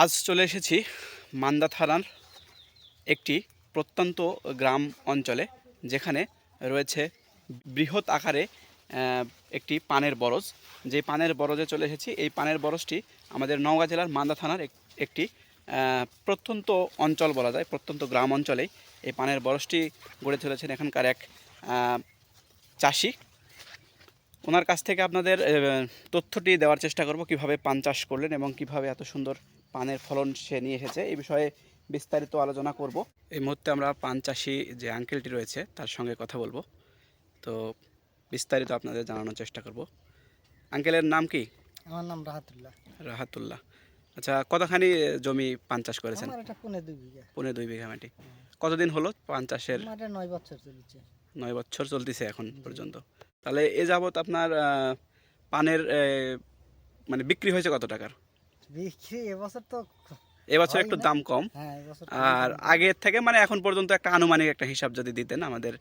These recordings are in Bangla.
আজ চলে এসেছি মান্দা থানার একটি প্রত্যন্ত গ্রাম অঞ্চলে, যেখানে রয়েছে বৃহৎ আকারে একটি পানের বরজ। যে পানের বরজে চলে এসেছি, এই পানের বরজটি আমাদের নওগাঁ জেলার মান্দা থানার একটি প্রত্যন্ত অঞ্চল বলা যায়, প্রত্যন্ত গ্রাম অঞ্চলেই এই পানের বরজটি গড়ে তুলেছেন এখানকার এক চাষি। ওনার কাছ থেকে আপনাদের তথ্যটি দেওয়ার চেষ্টা করব কীভাবে পান চাষ করলেন এবং কীভাবে এত সুন্দর পানের ফলন সে নিয়ে এসেছে। এই বিষয়ে বিস্তারিত আলোচনা করব। এই মুহূর্তে আমরা পান চাষি যে আঙ্কেলটি রয়েছে তার সঙ্গে কথা বলব। তো বিস্তারিত আপনাদের জানানোর চেষ্টা করব। আঙ্কেলের নাম কি? আমার নাম রাহাতুল্লাহ। রাহাতুল্লাহ। আচ্ছা কতখানি জমি পান চাষ করেছেন? আমার পনেরো দুই বিঘা। পনেরো দুই বিঘা মাটি। কতদিন হলো পান চাষের? নয় বছর চলেছে। নয় বছর চলতেছে এখন পর্যন্ত। তাহলে এ যাবৎ আপনার পানের মানে বিক্রি হয়েছে কত টাকার? বিক্রি এবছর তো এবছর একটু দাম কম। হ্যাঁ আর আগের থেকে মানে এখন পর্যন্ত একটা আনুমানিক একটা হিসাব যদি দিতেন আমাদের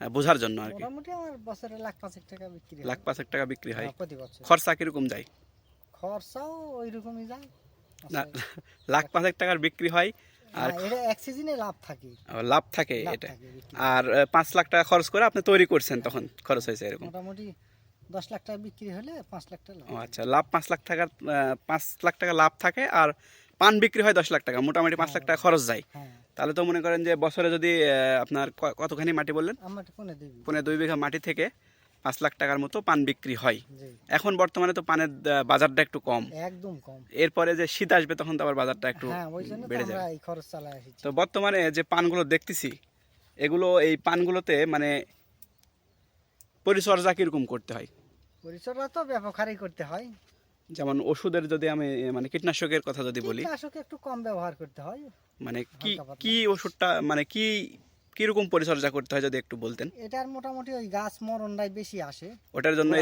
বোঝার জন্য আর কি। মোটামুটি আমার বছরে লাখ পাঁচেক টাকা বিক্রি। লাখ পাঁচেক টাকা বিক্রি হয়। হ্যাঁ, প্রতি বছর। খরচা কীরকম যায়? খরচাও ওই রকমই যায় লাখ পাঁচেক টাকার বিক্রি হয় আর হ্যাঁ, এটা এক সিজনে লাভ থাকে। লাভ থাকে এটা। আর পাঁচ লাখ টাকা খরচ করে আপনি তৈরি করছেন তখন খরচ হয়েছে এরকম। মোটামুটি দশ লাখ টাকা বিক্রি হলে পাঁচ লাখ টাকা ও আচ্ছা লাভ পাঁচ লাখ টাকার পাঁচ লাখ টাকা লাভ থাকে আর পান বিক্রি হয় দশ লাখ টাকা মোটামুটি পাঁচ লাখ টাকা খরচ যায়। হ্যাঁ। তাহলে তো মনে করেন যে বছরে যদি আপনার কতখানি মাটি বললেন? পনেরো দুই বিঘা মাটি থেকে পাঁচ লাখ টাকার মতো পান বিক্রি হয়। এখন বর্তমানে তো পানের বাজারটা একটু কম। একদম কম। এরপরে যে শীত আসবে তখন তো আবার বাজারটা একটু হ্যাঁ বেড়ে যাবে। তো বর্তমানে যে পানগুলো দেখতেছি এগুলো এই পানগুলোতে মানে পরিচর্যা কীরকম করতে হয়? পরিচর্যা তো ব্যাপক হারেই করতে হয়। যেমন ওষুধের যদি আমি মানে কীটনাশকের কথা যদি বলি। কীটনাশক একটু কম ব্যবহার করতে হয়। মানে কি কি ওষুধটা মানে কি কীরকম পরিচর্যা করতে হয় যদি একটু বলতেন? এটার মোটামুটি ওই গাছ মরণটাই বেশি আসে। ওটার জন্য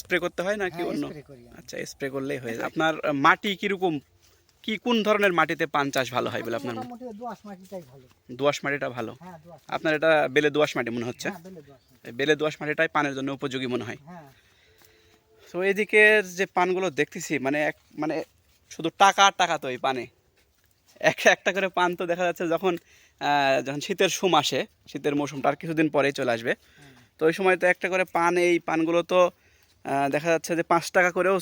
স্প্রে করতে হয় নাকি হ্যাঁ, অন্য। আচ্ছা স্প্রে করলেই হয়ে যায়। আপনার মাটি কীরকম? কি কোন ধরনের মাটিতে পান চাষ ভালো হয় বলে আপনার মোটামুটি ওই দোআঁশ মাটিটাই ভালো। দোআঁশ মাটিটা ভালো? হ্যাঁ আপনার এটা বেলে দোআঁশ মাটি মনে হচ্ছে? হ্যাঁ বেলে দোআঁশ মাটিটাই পানের জন্য উপযোগী মনে হয়। হ্যাঁ। তো এদিকে যে পানগুলো দেখতেছি মানে এক মানে শুধু টাকা আর টাকা তো এই পানে। এক একটা করে পান তো দেখা যাচ্ছে যখন যখন শীতের সুম আসে শীতের মৌসুমটা আর কিছুদিন পরেই চলে আসবে। তো ওই সময় তো একটা করে পান এই পানগুলো তো দেখা যাচ্ছে যে পাঁচ টাকা করেও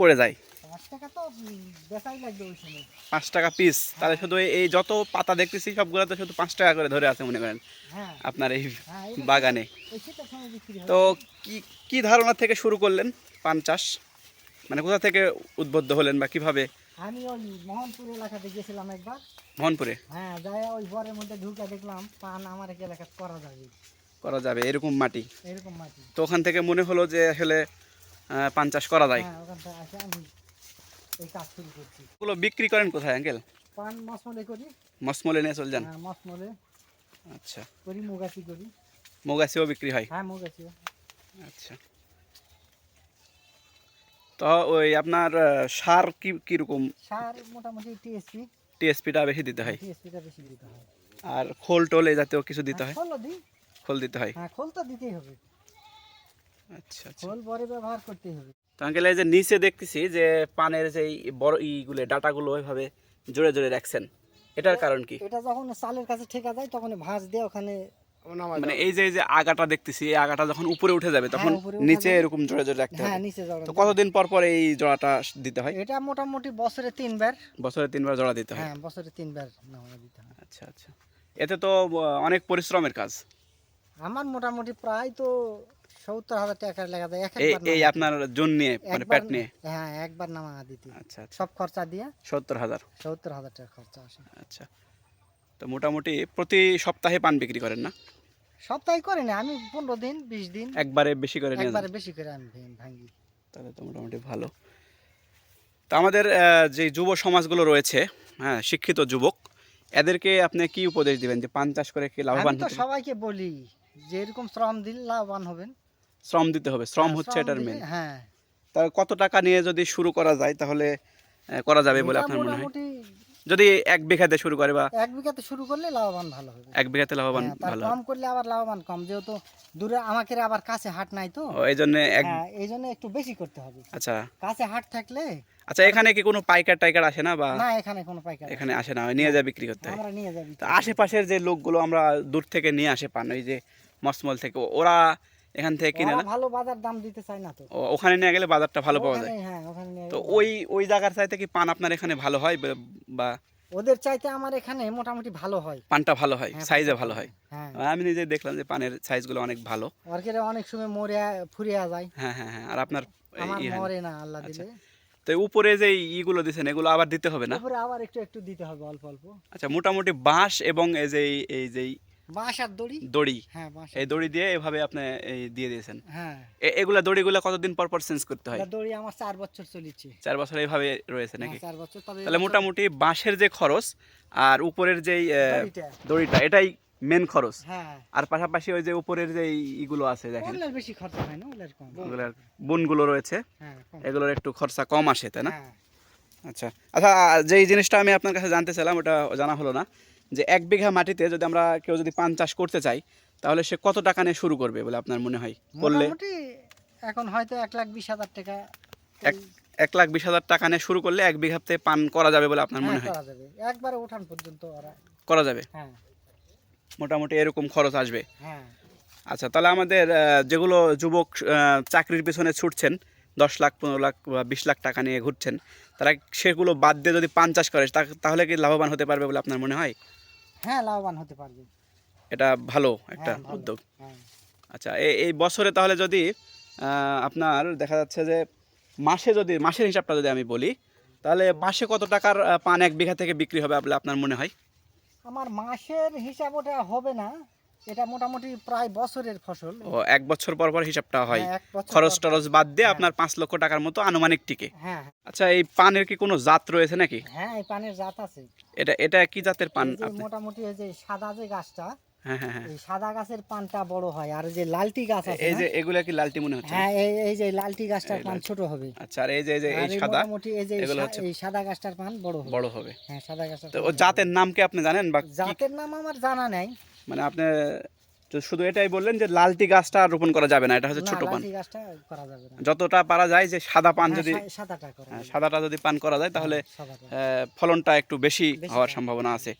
পড়ে যায়। পাঁচ টাকা পিস তাহলে শুধু এই- যত পাতা দেখতেছি সবগুলো তো শুধু পাঁচ টাকা করে ধরে আছে মনে করেন। হ্যাঁ। আপনার এই হ্যাঁ বাগানে। তো কি কি ধারণা থেকে শুরু করলেন পান চাষ? মানে কোথা থেকে উদ্বুদ্ধ হলেন বা কীভাবে আমি ওই মোহনপুর এলাকাতে গেছিলাম একবার। মোহনপুরে? হ্যাঁ যাই ওই বরের মধ্যে ঢুকে দেখলাম পান আমার এক এলাকায় করা যাবে। করা যাবে এরকম মাটি? এরকম মাটি। তো ওখান থেকে মনে হলো যে আসলে পান চাষ করা যায়। হ্যাঁ ওখান থেকে আসে আমি এই কাজ শুরু করছি। ওগুলো বিক্রি করেন কোথায় আঙ্কেল? পান মসমলে করি। মসমলে নিয়ে চলে যান? হ্যাঁ মসমলে আচ্ছা। করি মুগাছি করি। মৌগাছিও বিক্রি হয়? হ্যাঁ মুগাছি আচ্ছা। তো ওই আপনার সার কি কীরকম? সার মোটামুটি টিএসপি টিএসপিটা বেশি দিতে হয়? টিএসপিটা বেশি দিতে হয়। আর খোল টোল এই জাতীয় কিছু দিতে হয় খোল দিই। খোল দিতে হয়? হ্যাঁ খোল তো দিতেই হবে। আচ্ছা আচ্ছা। খোল পরে ব্যবহার করতেই হবে। তো আঙ্কেল এই যে নিচে দেখতেছি যে পানের যে এই বড় ইগুলো ডাটাগুলো ওইভাবে জোরে জোরে রাখছেন এটার কারণ কি? এটা যখন চালের কাছে ঠেকা যায় তখন ভাঁজ দিয়ে ওখানে মানে এই যে এই যে আগাটা দেখতেছি এই আগাটা যখন উপরে উঠে যাবে তখন হ্যাঁ, নিচে এরকম জোরে জোরে রাখতে হ্যাঁ হবে। নিচে তো কতদিন পর পর এই জোড়াটা দিতে হয়? এটা মোটামুটি বছরে তিনবার। বছরে তিনবার জোড়া দিতে হয়? হ্যাঁ বছরে তিনবার দিতে হয়। আচ্ছা আচ্ছা। এতে তো অনেক পরিশ্রমের কাজ। আমার মোটামুটি প্রায় তো সত্তর হাজার টাকা লেখা যায় এই আপনার জোন নিয়ে মানে প্যাট নিয়ে? হ্যাঁ একবার নামা দিতে। আচ্ছা আচ্ছা। সব খরচা দিয়ে সত্তর হাজার? সত্তর হাজার টাকা খরচা আসে। আচ্ছা। তো মোটামুটি প্রতি সপ্তাহে পান বিক্রি করেন না? সপ্তাহে করি না আমি পনেরো দিন বিশ দিন একবারে বেশি করে একবারে বেশি করে আমি ভাঙি তাহলে তো মোটামুটি ভালো। তো আমাদের যে যুব সমাজগুলো রয়েছে হ্যাঁ শিক্ষিত যুবক এদেরকে আপনি কি উপদেশ দিবেন? যে পান চাষ করে কি লাভবান আমি তো সবাইকে বলি যে এরকম শ্রম দিলে লাভবান হবেন। শ্রম দিতে হবে শ্রম হচ্ছে এটার মেন হ্যাঁ। তা কত টাকা নিয়ে যদি শুরু করা যায় তাহলে করা যাবে বলে আপনার মনে হয়? মোটামুটি যদি এক বিঘাতে শুরু করে বা এক বিঘাতে শুরু করলে লাভবান ভালো হবে। এক বিঘাতে লাভবান হ্যাঁ, ভালো। কম করলে আবার লাভবান কম যেহেতু দূরে আমাকে আবার কাছে হাট নাই তো। এই জন্য হ্যাঁ এই জন্য একটু বেশি করতে হবে। আচ্ছা। কাছে হাট থাকলে আচ্ছা এখানে কি কোনো পাইকার টাইকার আসে না বা না এখানে কোনো পাইকার এখানে আসে না নিয়ে যায় বিক্রি করতে? আমরা নিয়ে যাবি তো আশেপাশের যে লোকগুলো আমরা দূর থেকে নিয়ে আসে পান ওই যে মসমল থেকে ওরা এখান থেকে কিনে না? ভালো বাজার দাম দিতে চায় না তো। ওখানে নিয়ে গেলে বাজারটা ভালো পাওয়া যায়। হ্যাঁ তো ওই ওই জায়গার চাইতে কি পান আপনার এখানে ভালো হয়? বা- ওদের চাইতে আমার এখানে মোটামুটি ভালো হয়। পানটা ভালো হয় হ্যাঁ, সাইজে ভালো হয়। হ্যাঁ আমি নিজে দেখলাম যে পানের সাইজগুলো অনেক ভালো। অর্কেটে অনেক সময় মরে ফুরিয়া যায়। হ্যাঁ হ্যাঁ হ্যাঁ আর আপনার হয়। মরে না আল্লাহ আচ্ছা। দিলে। তো উপরে যে ইগুলো দিছেন এগুলো আবার দিতে হবে না? উপরে আবার একটু একটু দিতে হবে অল্প অল্প। আচ্ছা মোটামুটি বাঁশ এবং এই যে এই যে বাঁশ আর দড়ি? দড়ি। হ্যাঁ বাঁশ এই দড়ি দিয়ে এভাবে আপনি এই দিয়ে দিয়েছেন। হ্যাঁ। এগুলা দড়িগুলো কতদিন পর পর চেঞ্জ করতে হয়? দড়ি আমার চার বছর চলেছে। চার বছর এইভাবে রয়েছে নাকি? হ্যাঁ, চার বছর তবে তাহলে মোটামুটি বাঁশের যে খরচ আর উপরের যে দড়িটা, এটাই মেন খরচ। হ্যাঁ। আর পাশাপাশি ওই যে উপরের যে ইগুলো আছে দেখেন। ওগুলোর বেশি খরচা হয় না ওগুলোর কম। ওগুলার বুনগুলো রয়েছে। হ্যাঁ এগুলোর একটু খরচা কম আসে তাই না? আচ্ছা। আচ্ছা যেই জিনিসটা আমি আপনার কাছে জানতে চাইলাম ওটা জানা হলো না। যে এক বিঘা মাটিতে যদি আমরা কেউ যদি পান চাষ করতে চাই তাহলে সে কত টাকা নিয়ে শুরু করবে বলে আপনার মনে হয়? করলে মোটামুটি এখন হয়তো এক লাখ বিশ হাজার টাকা এক এক লাখ বিশ হাজার টাকা নিয়ে শুরু করলে এক বিঘাতে পান করা যাবে বলে আপনার মনে হ্যাঁ, হয়? একবারে উঠান পর্যন্ত করা যাবে? হ্যাঁ। মোটামুটি এরকম খরচ আসবে। হ্যাঁ। আচ্ছা তাহলে আমাদের যেগুলো যুবক চাকরির পিছনে ছুটছেন দশ লাখ পনেরো লাখ বা বিশ লাখ টাকা নিয়ে ঘুরছেন তারা সেগুলো বাদ দিয়ে যদি পান চাষ করে তাহলে কি লাভবান হতে পারবে বলে আপনার মনে হয়? হ্যাঁ লাভবান হতে পারবে। এটা ভালো একটা হ্যাঁ, উদ্যোগ। হ্যাঁ। আচ্ছা এই এই বছরে তাহলে যদি আপনার দেখা যাচ্ছে যে মাসে যদি মাসের হিসাবটা যদি আমি বলি তাহলে মাসে কত টাকার পান এক বিঘা থেকে বিক্রি হবে আপনার মনে হয়? আমার মাসের হিসাব ওটা হবে না এটা মোটামুটি প্রায় বছরের ফসল। ও এক বছর পর পর হিসাবটা হয়। হ্যাঁ, খরচ টরচ বাদ দিয়ে হ্যাঁ। আপনার পাঁচ লক্ষ টাকার মতো আনুমানিক টিকে। হ্যাঁ আচ্ছা এই পানের কি কোনো জাত রয়েছে নাকি? হ্যাঁ এই পানের জাত আছে। এটা এটা কি জাতের পান মোটামুটি এই যে সাদা যে গাছটা হ্যাঁ হ্যাঁ হ্যাঁ। এই সাদা গাছের পানটা বড় হয় আর যে লালটি গাছ আছে এই যে এগুলা কি লালটি মনে হচ্ছে? হ্যাঁ এই এই যে লালটি গাছটার পান ছোট হবে। আচ্ছা আর এই যে এই যে এই সাদা মোটামুটি এই যে এই এগুলো হচ্ছে- এই সাদা গাছটার পান বড় হবে। বড় হবে। হ্যাঁ সাদা গাছটার তো জাতের নাম কি আপনি জানেন বা জাতের নাম আমার জানা নেই। মানে আপনি তো শুধু এটাই বললেন যে লালটি গাছটা আর রোপণ করা যাবে না এটা হচ্ছে ছোট পান। যতটা পারা যায় যে সাদা পান হ্যাঁ, যদি সাদাটা হ্যাঁ। সাদাটা যদি পান করা যায় তাহলে আহ, ফলনটা একটু বেশি হওয়ার সম্ভাবনা আছে।